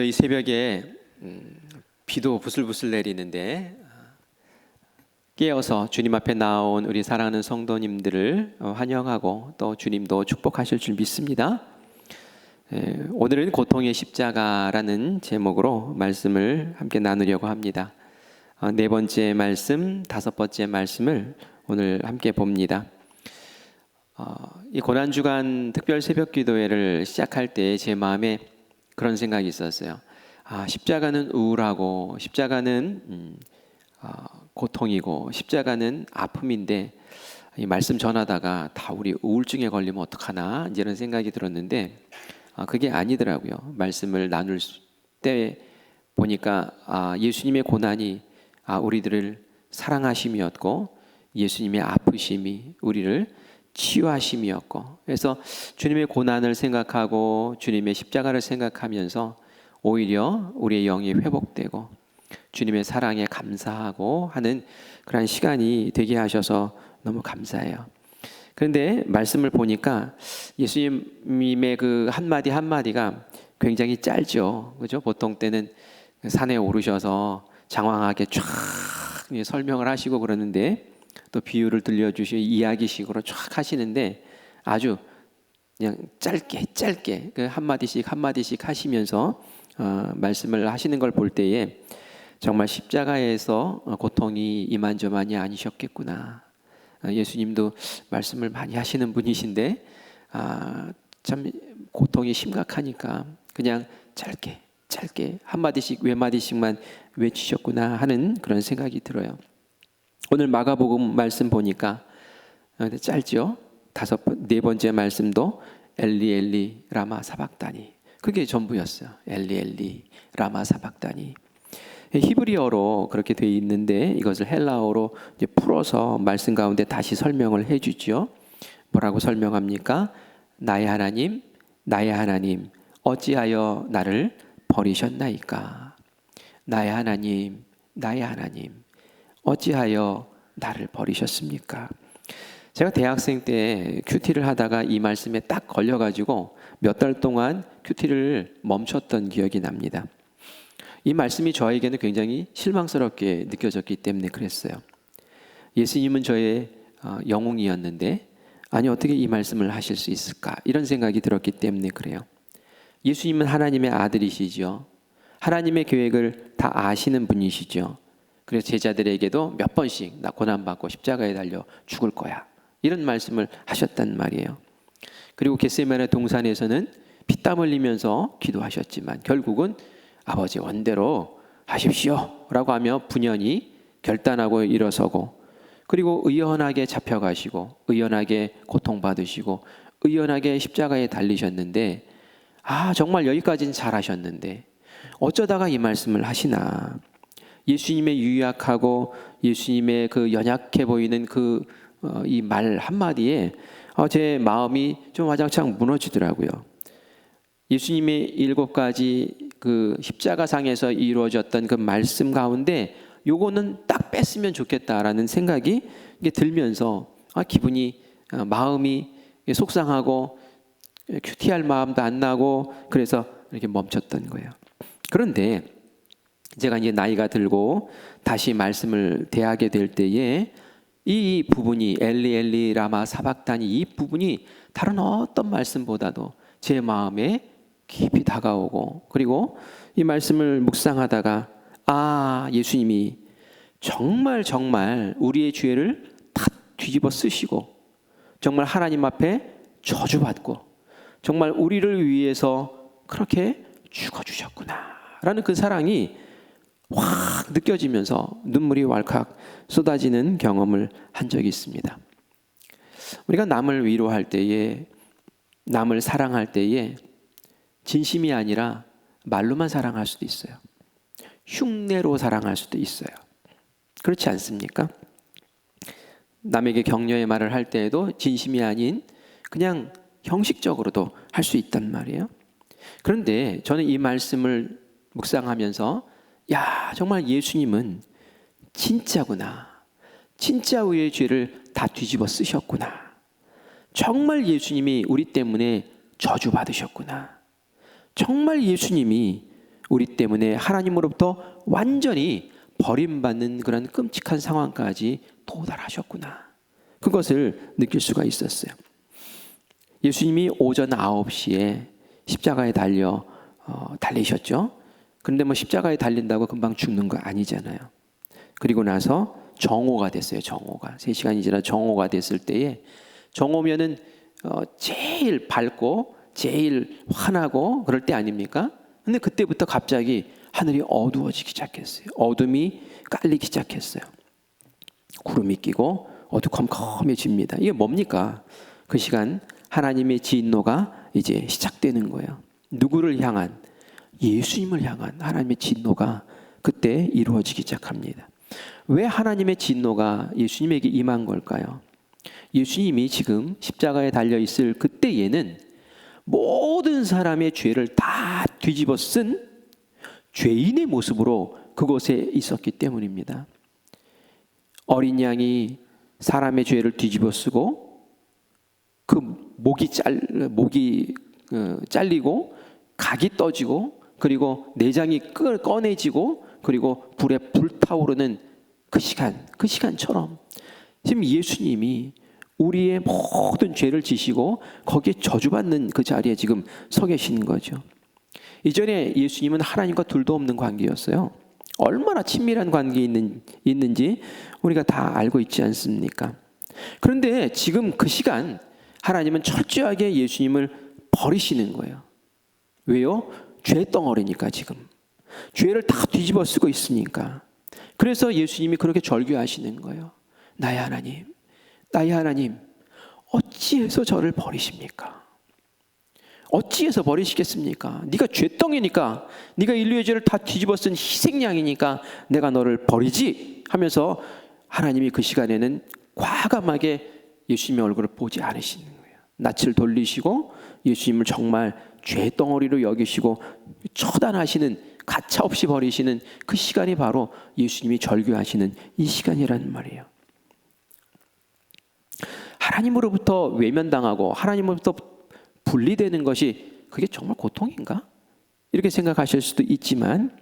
이 새벽에 음, 비도 부슬부슬 내리는데 아, 깨어서 주님 앞에 나온 우리 사랑하는 성도님들을 어, 환영하고 또 주님도 축복하실 줄 믿습니다. 에, 오늘은 고통의 십자가라는 제목으로 말씀을 함께 나누려고 합니다. 어, 네 번째 말씀, 다섯 번째 말씀을 오늘 함께 봅니다. 어, 이 고난 주간 특별 새벽 기도회를 시작할 때 제 마음에 그런 생각이 있었어요. 아, 십자가는 우울하고 십자가는 음, 아, 고통이고 십자가는 아픔인데 이 말씀 전하다가 다 우리 우울증에 걸리면 어떡하나 이런 생각이 들었는데 아, 그게 아니더라고요. 말씀을 나눌 때 보니까 아, 예수님의 고난이 아, 우리들을 사랑하심이었고 예수님의 아프심이 우리를 치유하심이었고 그래서 주님의 고난을 생각하고 주님의 십자가를 생각하면서 오히려 우리의 영이 회복되고 주님의 사랑에 감사하고 하는 그러한 시간이 되게 하셔서 너무 감사해요. 그런데 말씀을 보니까 예수님의 그 한마디 한마디가 굉장히 짧죠. 그죠? 보통 때는 산에 오르셔서 장황하게 쫙 설명을 하시고 그러는데 또 비유를 들려주시고 이야기식으로 쫙 하시는데 아주 그냥 짧게 짧게 그 한마디씩 한마디씩 하시면서 어, 말씀을 하시는 걸 볼 때에 정말 십자가에서 고통이 이만저만이 아니셨겠구나. 어, 예수님도 말씀을 많이 하시는 분이신데 아, 참 고통이 심각하니까 그냥 짧게 짧게 한 마디씩 외 마디씩만 외치셨구나 하는 그런 생각이 들어요. 오늘 마가복음 말씀 보니까 어, 짧죠. 다섯 번, 네 번째 말씀도 엘리 엘리 라마 사박다니 그게 전부였어요. 엘리 엘리 라마 사박다니 히브리어로 그렇게 돼 있는데 이것을 헬라어로 풀어서 말씀 가운데 다시 설명을 해주죠. 뭐라고 설명합니까? 나의 하나님, 나의 하나님, 어찌하여 나를 버리셨나이까? 나의 하나님, 나의 하나님, 어찌하여 나를 버리셨습니까? 제가 대학생 때 큐티를 하다가 이 말씀에 딱 걸려가지고 몇 달 동안 큐티를 멈췄던 기억이 납니다. 이 말씀이 저에게는 굉장히 실망스럽게 느껴졌기 때문에 그랬어요. 예수님은 저의 어, 영웅이었는데 아니 어떻게 이 말씀을 하실 수 있을까 이런 생각이 들었기 때문에 그래요. 예수님은 하나님의 아들이시죠. 하나님의 계획을 다 아시는 분이시죠. 그래서 제자들에게도 몇 번씩 나 고난받고 십자가에 달려 죽을 거야. 이런 말씀을 하셨단 말이에요. 그리고 겟세마네 동산에서는 피땀 흘리면서 기도하셨지만 결국은 아버지 원대로 하십시오라고 하며 분연히 결단하고 일어서고 그리고 의연하게 잡혀가시고 의연하게 고통받으시고 의연하게 십자가에 달리셨는데 아 정말 여기까지는 잘하셨는데 어쩌다가 이 말씀을 하시나 예수님의 유약하고 예수님의 그 연약해 보이는 그 이 말 한마디에 어, 제 마음이 좀 와장창 무너지더라고요. 예수님의 일곱 가지 그 십자가상에서 이루어졌던 그 말씀 가운데 요거는 딱 뺐으면 좋겠다라는 생각이 들면서 아, 기분이 아, 마음이 속상하고 큐티할 마음도 안 나고 그래서 이렇게 멈췄던 거예요. 그런데 제가 이제 나이가 들고 다시 말씀을 대하게 될 때에 이 부분이 엘리 엘리 라마 사박단이 이 부분이 다른 어떤 말씀보다도 제 마음에 깊이 다가오고 그리고 이 말씀을 묵상하다가 아 예수님이 정말 정말 우리의 죄를 다 뒤집어 쓰시고 정말 하나님 앞에 저주받고 정말 우리를 위해서 그렇게 죽어 주셨구나라는 그 사랑이 확 느껴지면서 눈물이 왈칵 쏟아지는 경험을 한 적이 있습니다. 우리가 남을 위로할 때에 남을 사랑할 때에 진심이 아니라 말로만 사랑할 수도 있어요. 흉내로 사랑할 수도 있어요. 그렇지 않습니까? 남에게 격려의 말을 할 때에도 진심이 아닌 그냥 형식적으로도 할 수 있단 말이에요. 그런데 저는 이 말씀을 묵상하면서 야, 정말 예수님은 진짜구나. 진짜 우리의 죄를 다 뒤집어 쓰셨구나. 정말 예수님이 우리 때문에 저주받으셨구나. 정말 예수님이 우리 때문에 하나님으로부터 완전히 버림받는 그런 끔찍한 상황까지 도달하셨구나. 그것을 느낄 수가 있었어요. 예수님이 오전 9시에 십자가에 달려 어, 달리셨죠. 그런데 뭐 십자가에 달린다고 금방 죽는 거 아니잖아요. 그리고 나서 정오가 됐어요. 정오가 세 시간이 지나 정오가 됐을 때에 정오면은 어, 제일 밝고 제일 환하고 그럴 때 아닙니까? 근데 그때부터 갑자기 하늘이 어두워지기 시작했어요. 어둠이 깔리기 시작했어요. 구름이 끼고 어두컴컴해집니다. 이게 뭡니까? 그 시간 하나님의 진노가 이제 시작되는 거예요. 누구를 향한 예수님을 향한 하나님의 진노가 그때 이루어지기 시작합니다. 왜 하나님의 진노가 예수님에게 임한 걸까요? 예수님이 지금 십자가에 달려 있을 그때에는 모든 사람의 죄를 다 뒤집어 쓴 죄인의 모습으로 그곳에 있었기 때문입니다. 어린 양이 사람의 죄를 뒤집어 쓰고 그 목이 잘 목이 어, 잘리고 각이 떠지고 그리고 내장이 끄- 꺼내지고 그리고 불에 불타오르는 그 시간 그 시간처럼 지금 예수님이 우리의 모든 죄를 지시고 거기에 저주받는 그 자리에 지금 서 계신 거죠. 이전에 예수님은 하나님과 둘도 없는 관계였어요. 얼마나 친밀한 관계 있는 있는지 우리가 다 알고 있지 않습니까? 그런데 지금 그 시간 하나님은 철저하게 예수님을 버리시는 거예요. 왜요? 죄 덩어리니까 지금 죄를 다 뒤집어 쓰고 있으니까. 그래서 예수님이 그렇게 절규하시는 거예요. 나의 하나님, 나의 하나님, 어찌해서 저를 버리십니까? 어찌해서 버리시겠습니까? 네가 죄덩이니까, 네가 인류의 죄를 다 뒤집어 쓴 희생양이니까 내가 너를 버리지 하면서 하나님이 그 시간에는 과감하게 예수님의 얼굴을 보지 않으시는 거예요. 낯을 돌리시고 예수님을 정말 죄덩어리로 여기시고 처단하시는 가차없이 버리시는 그 시간이 바로 예수님이 절규하시는 이 시간이라는 말이에요. 하나님으로부터 외면당하고 하나님으로부터 분리되는 것이 그게 정말 고통인가? 이렇게 생각하실 수도 있지만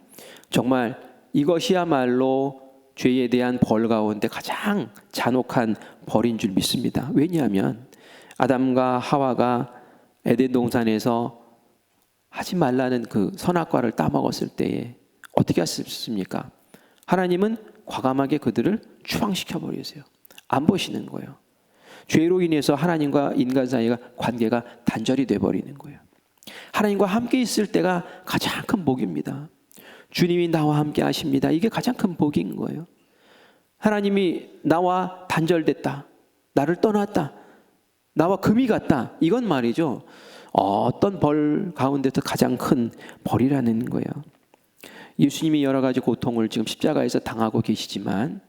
정말 이것이야말로 죄에 대한 벌 가운데 가장 잔혹한 벌인 줄 믿습니다. 왜냐하면 아담과 하와가 에덴 동산에서 하지 말라는 그 선악과를 따먹었을 때에 어떻게 하셨습니까? 하나님은 과감하게 그들을 추방시켜 버리세요. 안 보시는 거예요. 죄로 인해서 하나님과 인간 사이가 관계가 단절이 돼 버리는 거예요. 하나님과 함께 있을 때가 가장 큰 복입니다. 주님이 나와 함께 하십니다. 이게 가장 큰 복인 거예요. 하나님이 나와 단절됐다. 나를 떠났다. 나와 금이 같다. 이건 말이죠. 어떤 벌 가운데서 가장 큰 벌이라는 거예요. 예수님이 여러 가지 고통을 지금 십자가에서 당하고 계시지만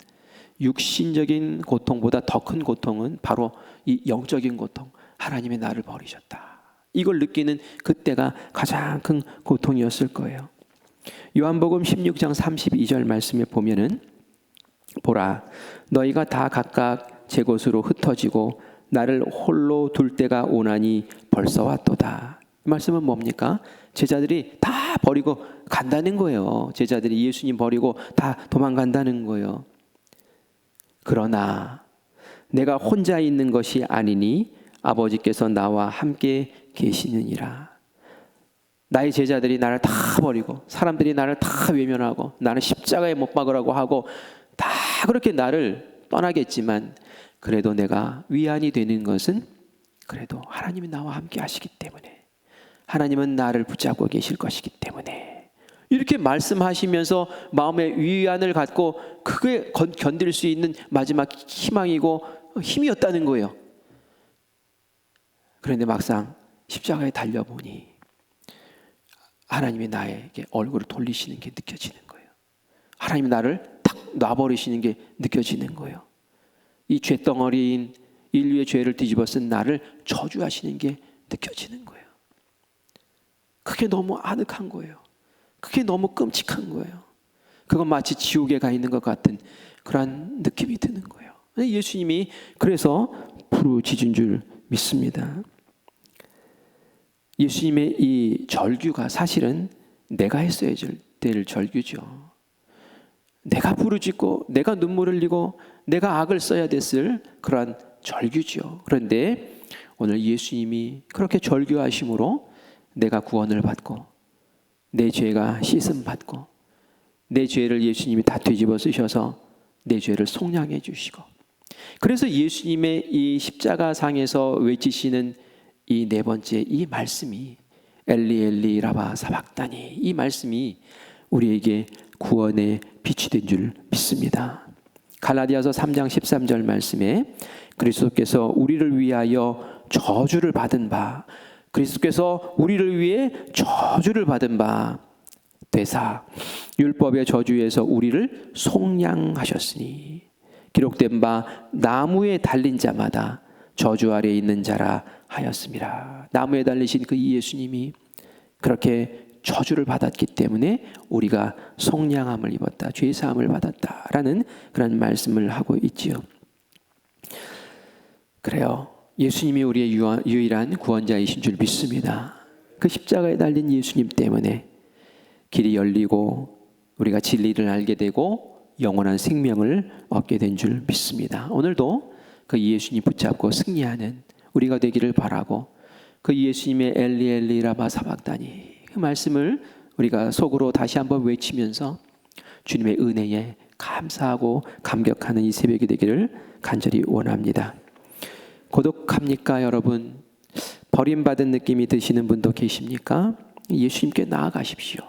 육신적인 고통보다 더 큰 고통은 바로 이 영적인 고통. 하나님의 나를 버리셨다. 이걸 느끼는 그때가 가장 큰 고통이었을 거예요. 요한복음 16장 32절 말씀에 보면은 보라 너희가 다 각각 제 곳으로 흩어지고 나를 홀로 둘 때가 오나니 벌써 왔도다. 이 말씀은 뭡니까? 제자들이 다 버리고 간다는 거예요. 제자들이 예수님 버리고 다 도망간다는 거예요. 그러나 내가 혼자 있는 것이 아니니 아버지께서 나와 함께 계시느니라. 나의 제자들이 나를 다 버리고 사람들이 나를 다 외면하고 나를 십자가에 못 박으라고 하고 다 그렇게 나를 떠나겠지만 그래도 내가 위안이 되는 것은 그래도 하나님이 나와 함께 하시기 때문에 하나님은 나를 붙잡고 계실 것이기 때문에 이렇게 말씀하시면서 마음의 위안을 갖고 그게 건- 견딜 수 있는 마지막 희망이고 힘이었다는 거예요. 그런데 막상 십자가에 달려보니 하나님이 나에게 얼굴을 돌리시는 게 느껴지는 거예요. 하나님이 나를 탁 놔버리시는 게 느껴지는 거예요. 이 죄덩어리인 인류의 죄를 뒤집어 쓴 나를 저주하시는 게 느껴지는 거예요. 그게 너무 아늑한 거예요. 그게 너무 끔찍한 거예요. 그건 마치 지옥에 가 있는 것 같은 그런 느낌이 드는 거예요. 예수님이 그래서 부르짖은 줄 믿습니다. 예수님의 이 절규가 사실은 내가 했어야 될 절규죠. 내가 부르짖고 내가 눈물을 흘리고 내가 악을 써야 됐을 그러한 절규죠. 그런데 오늘 예수님이 그렇게 절규하심으로 내가 구원을 받고 내 죄가 씻음 받고 내 죄를 예수님이 다 뒤집어 쓰셔서 내 죄를 속량해 주시고 그래서 예수님의 이 십자가 상에서 외치시는 이 네 번째 이 말씀이 엘리 엘리 라바 사박다니 이 말씀이 우리에게 구원의 빛이 된 줄 믿습니다. 갈라디아서 3장 13절 말씀에 그리스도께서 우리를 위하여 저주를 받은 바 그리스도께서 우리를 위해 저주를 받은 바 되사 율법의 저주에서 우리를 속량하셨으니 기록된 바 나무에 달린 자마다 저주 아래 있는 자라 하였습니다. 나무에 달리신 그 예수님이 그렇게 저주를 받았기 때문에 우리가 속량함을 입었다, 죄 사함을 받았다라는 그런 말씀을 하고 있지요. 그래요. 예수님이 우리의 유일한 구원자이신 줄 믿습니다. 그 십자가에 달린 예수님 때문에 길이 열리고 우리가 진리를 알게 되고 영원한 생명을 얻게 된 줄 믿습니다. 오늘도 그 예수님 붙잡고 승리하는 우리가 되기를 바라고 그 예수님의 엘리 엘리 라마 사박다니 그 말씀을 우리가 속으로 다시 한번 외치면서 주님의 은혜에 감사하고 감격하는 이 새벽이 되기를 간절히 원합니다. 고독합니까, 여러분? 버림받은 느낌이 드시는 분도 계십니까? 예수님께 나아가십시오.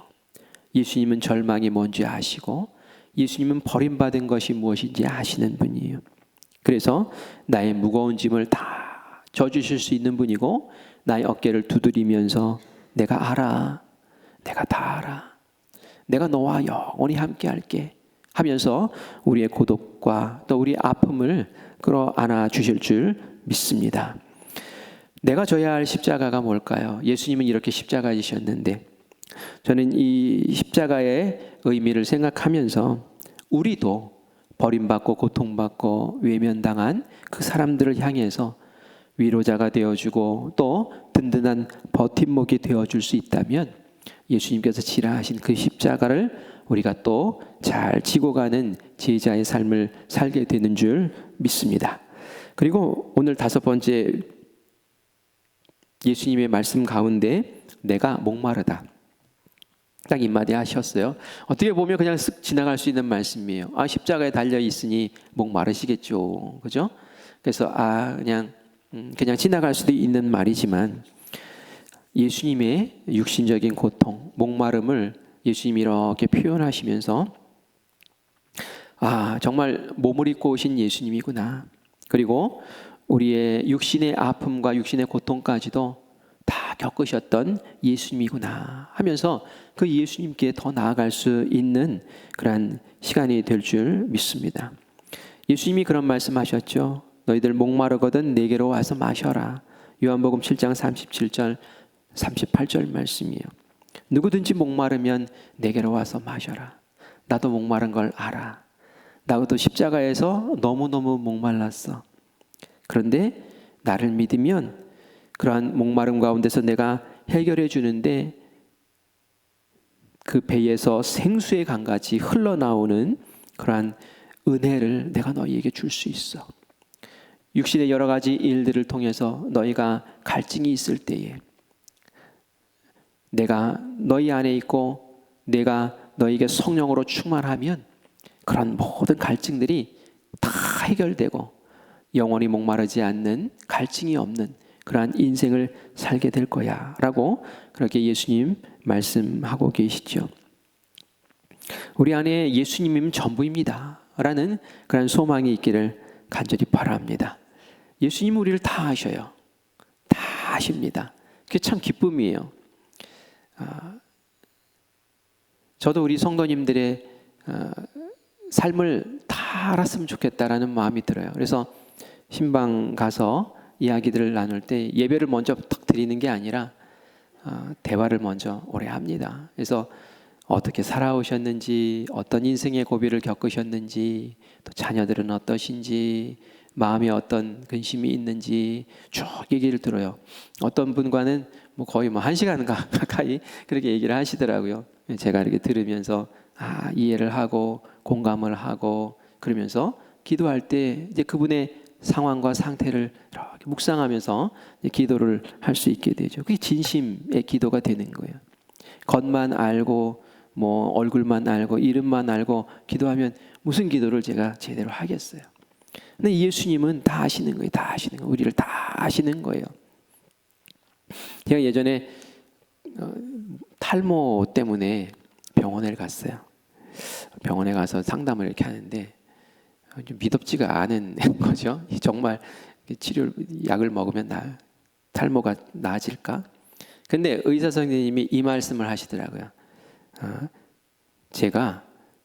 예수님은 절망이 뭔지 아시고, 예수님은 버림받은 것이 무엇인지 아시는 분이에요. 그래서 나의 무거운 짐을 다 져주실 수 있는 분이고, 나의 어깨를 두드리면서 내가 알아. 내가 다 알아. 내가 너와 영원히 함께 할게. 하면서 우리의 고독과 또 우리의 아픔을 끌어안아 주실 줄 믿습니다. 내가 져야 할 십자가가 뭘까요? 예수님은 이렇게 십자가 지셨는데 저는 이 십자가의 의미를 생각하면서 우리도 버림받고 고통받고 외면당한 그 사람들을 향해서 위로자가 되어주고 또 든든한 버팀목이 되어줄 수 있다면 예수님께서 지라하신 그 십자가를 우리가 또 잘 지고 가는 제자의 삶을 살게 되는 줄 믿습니다. 그리고 오늘 다섯 번째 예수님의 말씀 가운데 내가 목마르다. 딱 인마디 하셨어요. 어떻게 보면 그냥 쓱 지나갈 수 있는 말씀이에요. 아, 십자가에 달려 있으니 목마르시겠죠. 그죠? 그래서 아, 그냥 음, 그냥 지나갈 수도 있는 말이지만 예수님의 육신적인 고통, 목마름을 예수님이 이렇게 표현하시면서 아, 정말 몸을 입고 오신 예수님이구나. 그리고 우리의 육신의 아픔과 육신의 고통까지도 다 겪으셨던 예수님이구나 하면서 그 예수님께 더 나아갈 수 있는 그러한 시간이 될 줄 믿습니다. 예수님이 그런 말씀하셨죠. 너희들 목마르거든 내게로 와서 마셔라. 요한복음 7장 37절 38절 말씀이에요. 누구든지 목마르면 내게로 와서 마셔라. 나도 목마른 걸 알아. 나도 십자가에서 너무너무 목말랐어. 그런데 나를 믿으면 그러한 목마름 가운데서 내가 해결해 주는데 그 배에서 생수의 강같이 흘러나오는 그러한 은혜를 내가 너희에게 줄 수 있어. 육신의 여러 가지 일들을 통해서 너희가 갈증이 있을 때에 내가 너희 안에 있고 내가 너희에게 성령으로 충만하면 그런 모든 갈증들이 다 해결되고 영원히 목마르지 않는 갈증이 없는 그러한 인생을 살게 될 거야. 라고 그렇게 예수님 말씀하고 계시죠. 우리 안에 예수님이면 전부입니다. 라는 그런 소망이 있기를 간절히 바랍니다. 예수님 우리를 다 아셔요. 다 아십니다. 그게 참 기쁨이에요. 아, 저도 우리 성도님들의 아, 삶을 다 알았으면 좋겠다라는 마음이 들어요. 그래서 신방 가서 이야기들을 나눌 때 예배를 먼저 탁 드리는 게 아니라 아, 대화를 먼저 오래 합니다. 그래서 어떻게 살아오셨는지, 어떤 인생의 고비를 겪으셨는지, 또 자녀들은 어떠신지, 마음에 어떤 근심이 있는지 쭉 얘기를 들어요. 어떤 분과는 뭐 거의 뭐 한 시간 가- 가까이 그렇게 얘기를 하시더라고요. 제가 이렇게 들으면서 아 이해를 하고 공감을 하고 그러면서 기도할 때 이제 그분의 상황과 상태를 이렇게 묵상하면서 기도를 할 수 있게 되죠. 그게 진심의 기도가 되는 거예요. 겉만 알고 뭐 얼굴만 알고 이름만 알고 기도하면 무슨 기도를 제가 제대로 하겠어요. 근데 예수님은 다 아시는 거예요. 다 아시는 거예요. 우리를 다 아시는 거예요. 제가 예전에 어, 탈모 때문에 병원에 갔어요. 병원에 가서 상담을 이렇게 하는데 어, 좀 믿op지가 않은 거죠. 정말 치료 약을 먹으면 나 탈모가 나아질까? 근데 의사 선생님이 이 말씀을 하시더라고요. 어, 제가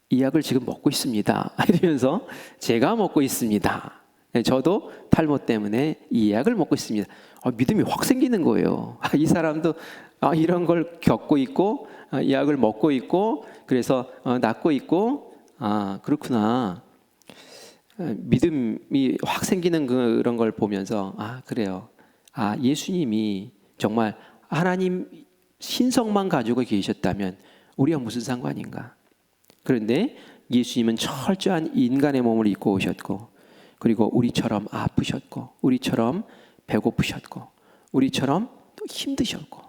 이 약을 지금 먹고 있습니다. 이러면서 제가 먹고 있습니다. 네, 저도 탈모 때문에 이 약을 먹고 있습니다. 아, 믿음이 확 생기는 거예요. 아, 이 사람도 아, 이런 걸 겪고 있고 아, 이 약을 먹고 있고 그래서 어, 낫고 있고 아 그렇구나. 아, 믿음이 확 생기는 그런 걸 보면서 아 그래요. 아 예수님이 정말 하나님 신성만 가지고 계셨다면 우리가 무슨 상관인가? 그런데 예수님은 철저한 인간의 몸을 입고 오셨고 그리고 우리처럼 아프셨고 우리처럼 배고프셨고 우리처럼 또 힘드셨고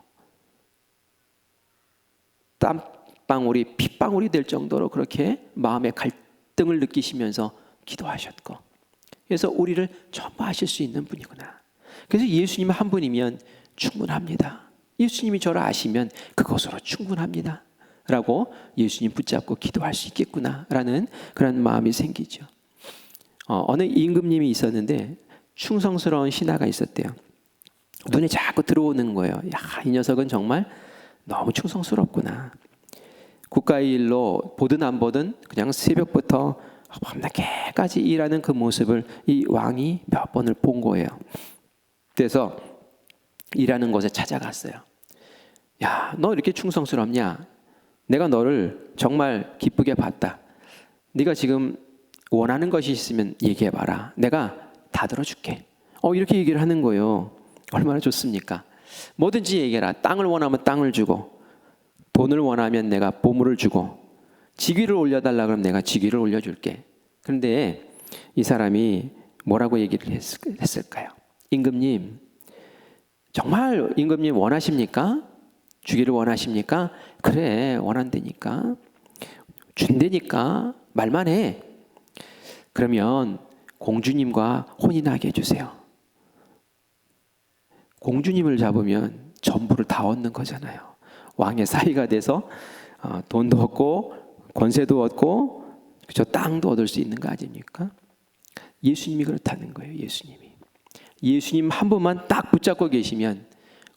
땀방울이 핏방울이 될 정도로 그렇게 마음의 갈등을 느끼시면서 기도하셨고 그래서 우리를 전부 하실 수 있는 분이구나. 그래서 예수님 한 분이면 충분합니다. 예수님이 저를 아시면 그것으로 충분합니다. 라고 예수님 붙잡고 기도할 수 있겠구나라는 그런 마음이 생기죠. 어, 어느 임금님이 있었는데 충성스러운 신하가 있었대요. 눈에 자꾸 들어오는 거예요. 야, 이 녀석은 정말 너무 충성스럽구나. 국가의 일로 보든 안 보든 그냥 새벽부터 밤늦게까지 일하는 그 모습을 이 왕이 몇 번을 본 거예요. 그래서 일하는 곳에 찾아갔어요. 야, 너 이렇게 충성스럽냐? 내가 너를 정말 기쁘게 봤다. 네가 지금 원하는 것이 있으면 얘기해 봐라. 내가 다 들어줄게. 어 이렇게 얘기를 하는 거예요. 얼마나 좋습니까? 뭐든지 얘기해라. 땅을 원하면 땅을 주고 돈을 원하면 내가 보물을 주고 직위를 올려달라 그러면 내가 직위를 올려줄게. 그런데 이 사람이 뭐라고 얘기를 했을까요? 임금님, 정말 임금님 원하십니까? 주기를 원하십니까? 그래, 원한다니까. 준다니까. 말만 해. 그러면 공주님과 혼인하게 해주세요. 공주님을 잡으면 전부를 다 얻는 거잖아요. 왕의 사이가 돼서 어, 돈도 얻고 권세도 얻고 저 땅도 얻을 수 있는 거 아닙니까? 예수님이 그렇다는 거예요. 예수님이 예수님 한 분만 딱 붙잡고 계시면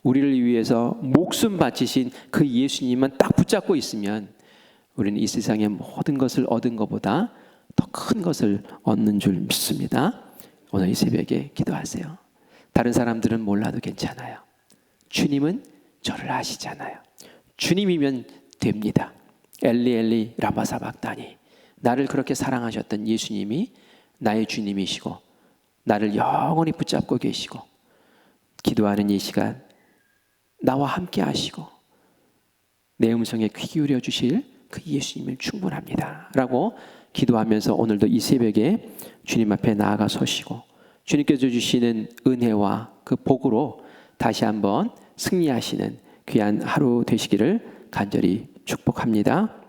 우리를 위해서 목숨 바치신 그 예수님만 딱 붙잡고 있으면 우리는 이 세상의 모든 것을 얻은 것보다 더 큰 것을 얻는 줄 믿습니다. 오늘 이 새벽에 기도하세요. 다른 사람들은 몰라도 괜찮아요. 주님은 저를 아시잖아요. 주님이면 됩니다. 엘리 엘리 라마 사박다니 나를 그렇게 사랑하셨던 예수님이 나의 주님이시고 나를 영원히 붙잡고 계시고 기도하는 이 시간 나와 함께 하시고 내 음성에 귀 기울여 주실 그 예수님은 충분합니다. 라고 기도하면서 오늘도 이 새벽에 주님 앞에 나아가 서시고 주님께서 주시는 은혜와 그 복으로 다시 한번 승리하시는 귀한 하루 되시기를 간절히 축복합니다.